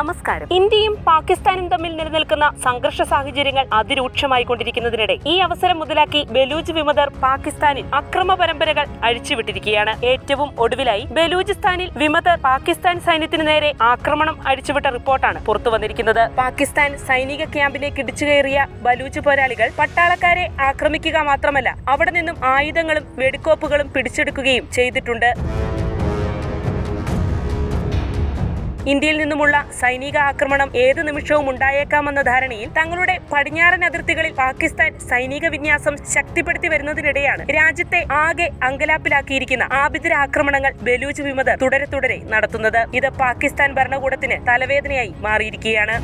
നമസ്കാരം. ഇന്ത്യയും പാകിസ്ഥാനും തമ്മിൽ നിലനിൽക്കുന്ന സംഘർഷ സാഹചര്യങ്ങൾ അതിരൂക്ഷമായി കൊണ്ടിരിക്കുന്നതിനിടെ ഈ അവസരം മുതലാക്കി ബലൂജ് വിമതർ പാകിസ്ഥാനിൽ അക്രമ പരമ്പരകൾ അഴിച്ചുവിട്ടിരിക്കുകയാണ്. ഏറ്റവും ഒടുവിലായി ബലൂചിസ്ഥാനിൽ വിമതർ പാകിസ്ഥാൻ സൈന്യത്തിന് നേരെ ആക്രമണം അഴിച്ചുവിട്ട റിപ്പോർട്ടാണ് പുറത്തു വന്നിരിക്കുന്നത് പാകിസ്ഥാൻ സൈനിക ക്യാമ്പിലേക്ക് ഇടിച്ചു കയറിയ ബലൂച്ച് പോരാളികൾ പട്ടാളക്കാരെ ആക്രമിക്കുക മാത്രമല്ല അവിടെ നിന്നും ആയുധങ്ങളും വെടിക്കോപ്പുകളും പിടിച്ചെടുക്കുകയും ചെയ്തിട്ടുണ്ട്. ഇന്ത്യയിൽ നിന്നുമുള്ള സൈനിക ആക്രമണം ഏത് നിമിഷവും ഉണ്ടായേക്കാമെന്ന ധാരണയിൽ തങ്ങളുടെ പടിഞ്ഞാറൻ അതിർത്തികളിൽ പാകിസ്ഥാൻ സൈനിക വിന്യാസം ശക്തിപ്പെടുത്തി വരുന്നതിനിടെയാണ് രാജ്യത്തെ ആകെ അങ്കലാപ്പിലാക്കിയിരിക്കുന്ന ആഭ്യന്തര ആക്രമണങ്ങൾ ബലൂച്ച് വിമത തുടരെ തുടരെ നടത്തുന്നത്. ഇത് പാകിസ്ഥാൻ ഭരണകൂടത്തിന് തലവേദനയായി മാറിയിരിക്കുകയാണ്.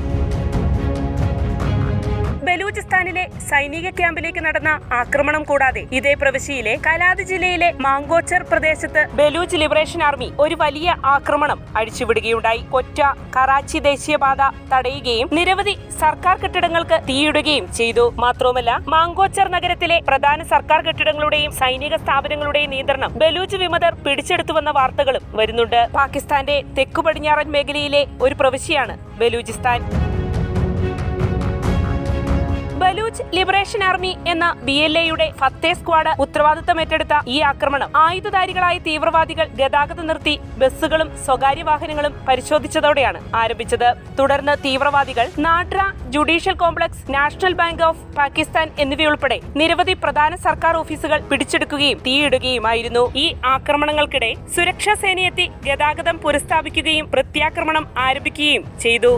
ബലൂചിസ്ഥാനിലെ സൈനിക ക്യാമ്പിലേക്ക് നടന്ന ആക്രമണം കൂടാതെ ഇതേ പ്രവിശ്യയിലെ കലാദ് ജില്ലയിലെ മാങ്കോച്ചർ പ്രദേശത്ത് ബലൂച്ച് ലിബറേഷൻ ആർമി ഒരു വലിയ ആക്രമണം അഴിച്ചുവിടുകയുണ്ടായി. കൊറ്റ കറാച്ചി ദേശീയപാത തടയുകയും നിരവധി സർക്കാർ കെട്ടിടങ്ങൾക്ക് തീയിടുകയും ചെയ്തു. മാത്രവുമല്ല മാങ്കോച്ചർ നഗരത്തിലെ പ്രധാന സർക്കാർ കെട്ടിടങ്ങളുടെയും സൈനിക സ്ഥാപനങ്ങളുടെയും നിയന്ത്രണം ബലൂച്ച് വിമതർ പിടിച്ചെടുത്തുവെന്ന വാർത്തകളും വരുന്നുണ്ട്. പാകിസ്ഥാന്റെ തെക്കു പടിഞ്ഞാറൻ മേഖലയിലെ ഒരു പ്രവിശ്യയാണ് ബലൂചിസ്ഥാൻ. ബലൂച്ച് ലിബറേഷൻ ആർമി എന്ന ബി എൽ എയുടെ ഫത്തേ സ്ക്വാഡ് ഉത്തരവാദിത്തം ഏറ്റെടുത്ത ഈ ആക്രമണം ആയുധധാരികളായ തീവ്രവാദികൾ ഗതാഗതം നിർത്തി ബസ്സുകളും സ്വകാര്യ വാഹനങ്ങളും പരിശോധിച്ചതോടെയാണ് ആരംഭിച്ചത്. തുടർന്ന് തീവ്രവാദികൾ NADRA judicial complex National Bank of Pakistan എന്നിവയുൾപ്പെടെ നിരവധി പ്രധാന സർക്കാർ ഓഫീസുകൾ പിടിച്ചെടുക്കുകയും തീയിടുകയുമായിരുന്നു. ഈ ആക്രമണങ്ങൾക്കിടെ സുരക്ഷാ സേനയെത്തി ഗതാഗതം പുനഃസ്ഥാപിക്കുകയും പ്രത്യാക്രമണം ആരംഭിക്കുകയും ചെയ്തു.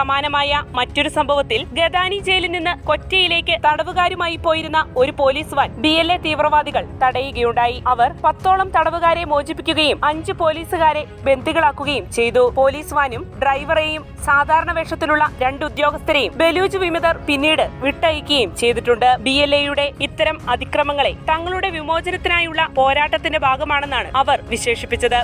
സമാനമായ മറ്റൊരു സംഭവത്തിൽ ഗദാനി ജയിലിൽ നിന്ന് കൊറ്റയിലേക്ക് തടവുകാരുമായി പോയിരുന്ന ഒരു police van B L A തീവ്രവാദികൾ തടയുകയുണ്ടായി. അവർ പത്തോളം തടവുകാരെ മോചിപ്പിക്കുകയും അഞ്ച് പോലീസുകാരെ ബന്ദികളാക്കുകയും ചെയ്തു. പോലീസ് വാനും ഡ്രൈവറെയും സാധാരണ വേഷത്തിലുള്ള രണ്ട് ഉദ്യോഗസ്ഥരെയും ബലൂജ് വിമതർ പിന്നീട് വിട്ടയക്കുകയും ചെയ്തിട്ടുണ്ട്. ബി എൽ എയുടെ ഇത്തരം അതിക്രമങ്ങളെ തങ്ങളുടെ വിമോചനത്തിനായുള്ള പോരാട്ടത്തിന്റെ ഭാഗമാണെന്നാണ് അവർ വിശേഷിപ്പിച്ചത്.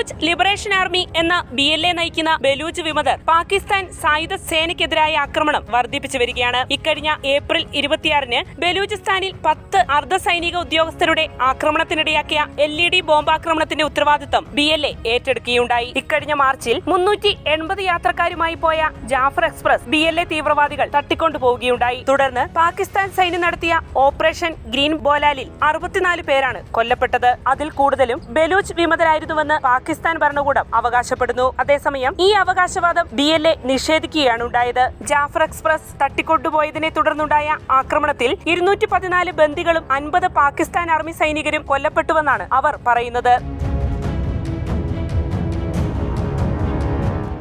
ബലൂച്ച് ലിബറേഷൻ ആർമി എന്ന ബി എൽ എ നയിക്കുന്ന ബലൂച്ച് വിമതർ പാകിസ്ഥാൻ സായുധ സേനയ്ക്കെതിരായ ആക്രമണം വർദ്ധിപ്പിച്ചു വരികയാണ്. ഇക്കഴിഞ്ഞ ഏപ്രിൽ ഇരുപത്തിയാറിന് ബലൂചിസ്ഥാനിൽ പത്ത് അർദ്ധ സൈനിക ഉദ്യോഗസ്ഥരുടെ ആക്രമണത്തിനിടയാക്കിയ എൽ ഇ ഡി ബോംബാക്രമണത്തിന്റെ ഉത്തരവാദിത്തം ബി എൽ എ ഏറ്റെടുക്കുകയുണ്ടായി. ഇക്കഴിഞ്ഞ മാർച്ചിൽ മുന്നൂറ്റി എൺപത് യാത്രക്കാരുമായി പോയ Jaffar express B L A തീവ്രവാദികൾ തട്ടിക്കൊണ്ടുപോവുകയുണ്ടായി തുടർന്ന് പാകിസ്ഥാൻ സൈന്യം നടത്തിയ ഓപ്പറേഷൻ ഗ്രീൻ ബോലാലിൽ അറുപത്തിനാല് പേരാണ് കൊല്ലപ്പെട്ടത്. അതിൽ കൂടുതലും ബലൂച്ച് വിമതരായിരുന്നുവെന്ന് പാകിസ്ഥാൻ ഭരണകൂടം അവകാശപ്പെടുന്നു. അതേസമയം ഈ അവകാശവാദം ബി എൽ എ നിഷേധിക്കുകയാണ് ഉണ്ടായത്. ജാഫർ എക്സ്പ്രസ് തട്ടിക്കൊണ്ടുപോയതിനെ തുടർന്നുണ്ടായ ആക്രമണത്തിൽ ഇരുന്നൂറ്റി പതിനാല് ബന്ദികളും അൻപത് പാകിസ്ഥാൻ ആർമി സൈനികരും കൊല്ലപ്പെട്ടുവെന്നാണ് അവർ പറയുന്നത്.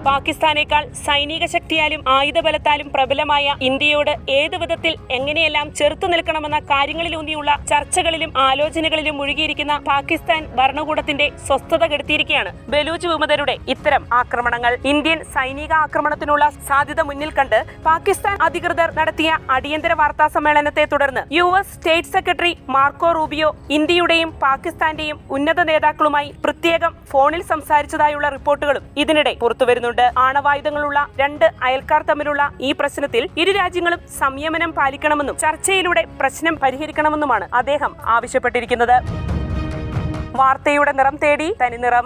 പാകിസ്ഥാനേക്കാൾ സൈനിക ശക്തിയാലും ആയുധബലത്താലും പ്രബലമായ ഇന്ത്യയോട് ഏത് വിധത്തിൽ എങ്ങനെയെല്ലാം ചെറുത്തു നിൽക്കണമെന്ന കാര്യങ്ങളിലൂന്നിയുള്ള ചർച്ചകളിലും ആലോചനകളിലും മുഴുകിയിരിക്കുന്ന പാകിസ്ഥാൻ ഭരണകൂടത്തിന്റെ സ്വസ്ഥത കെടുത്തിയിരിക്കുകയാണ്. ബലൂച്ച് വിമതരുടെ ഇത്തരം ആക്രമണങ്ങൾ ഇന്ത്യൻ സൈനിക ആക്രമണത്തിനുള്ള സാധ്യത മുന്നിൽ കണ്ട് പാകിസ്ഥാൻ അധികൃതർ നടത്തിയ അടിയന്തര വാർത്താ സമ്മേളനത്തെ തുടർന്ന് U S state secretary Marco Rubio ഇന്ത്യയുടെയും പാകിസ്ഥാന്റെയും ഉന്നത നേതാക്കളുമായി പ്രത്യേകം ഫോണിൽ സംസാരിച്ചതായുള്ള റിപ്പോർട്ടുകളും ഇതിനിടെ പുറത്തുവരുന്നുണ്ട്. ആണവായുധങ്ങളുള്ള രണ്ട് അയൽക്കാർ തമ്മിലുള്ള ഈ പ്രശ്നത്തിൽ ഇരു രാജ്യങ്ങളും സംയമനം പാലിക്കണമെന്നും ചർച്ചയിലൂടെ പ്രശ്നം പരിഹരിക്കണമെന്നുമാണ് അദ്ദേഹം ആവശ്യപ്പെട്ടിരിക്കുന്നത്. വാർത്തയുടെ നിറം തേടി തനിനിറം